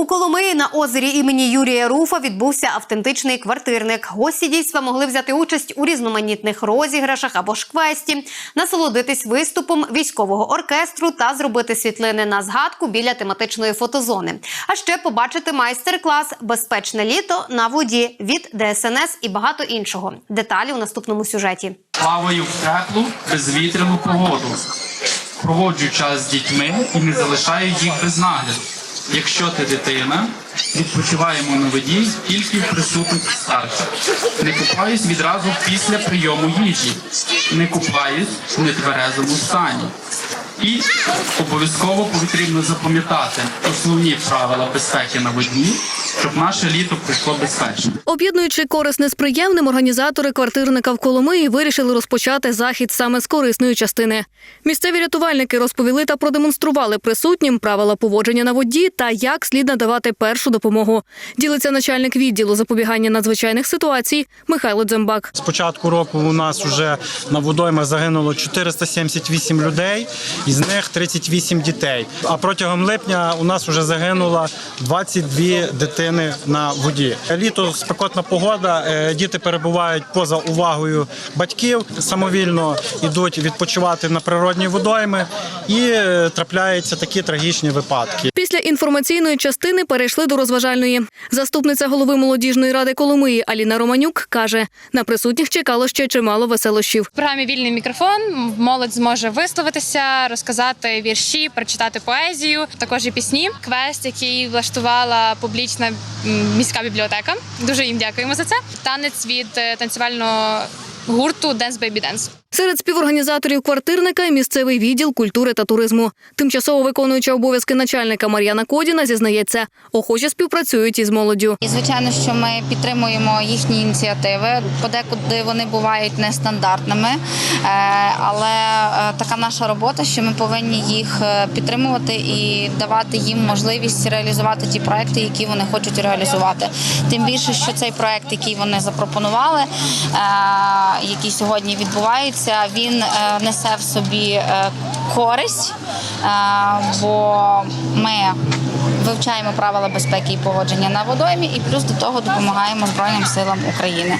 У Коломиї на озері імені Юрія Руфа відбувся автентичний квартирник. Гості дійства могли взяти участь у різноманітних розіграшах або ж квесті, насолодитись виступом військового оркестру та зробити світлини на згадку біля тематичної фотозони. А ще побачити майстер-клас Безпечне літо на воді від ДСНС і багато іншого. Деталі у наступному сюжеті. Плаваю в теплу, безвітряну погоду. Проводжу час з дітьми і не залишаю їх без нагляду. Якщо ти дитина, відпочиваємо на воді тільки в присутності старших. Не купаюсь відразу після прийому їжі. Не купаюсь в нетверезому стані. І обов'язково потрібно запам'ятати основні правила безпеки на воді, щоб наше літо пройшло безпечно. Об'єднуючи корисне з приємним, організатори квартирника в Коломиї вирішили розпочати захід саме з корисної частини. Місцеві рятувальники розповіли та продемонстрували присутнім правила поводження на воді та як слід надавати першу допомогу. Ділиться начальник відділу запобігання надзвичайних ситуацій Михайло Дзембак. З початку року у нас вже на водоймах загинуло 478 людей, із них 38 дітей. А протягом липня у нас вже загинуло 22 дитини на воді. Літо спекотна погода, е, діти перебувають поза увагою батьків, самовільно йдуть відпочивати на природні водойми і е, трапляються такі трагічні випадки. Після інформаційної частини перейшли до розважальної. Заступниця голови молодіжної ради Коломиї Аліна Романюк каже: на присутніх чекало ще чимало веселощів. В програмі вільний мікрофон молодь зможе висловитися, розказати вірші, прочитати поезію, також і пісні. Квест, який влаштувала публічна міська бібліотека. Дуже їм дякуємо за це. Танець від е, танцювального гурту Dance Baby Dance. Серед співорганізаторів квартирника місцевий відділ культури та туризму. Тимчасово виконуюча обов'язки начальника Мар'яна Кодіна зізнається, охоче співпрацюють із молоддю. І звичайно, що ми підтримуємо їхні ініціативи. Подекуди вони бувають нестандартними, Е, але е, така наша робота, що ми повинні їх е, підтримувати і давати їм можливість реалізувати ті проекти, які вони хочуть реалізувати. Тим більше, що цей проект, який вони запропонували, який сьогодні відбувається, він е, несе в собі е, користь, е, бо ми вивчаємо правила безпеки і поводження на водоймі, і плюс до того допомагаємо Збройним силам України.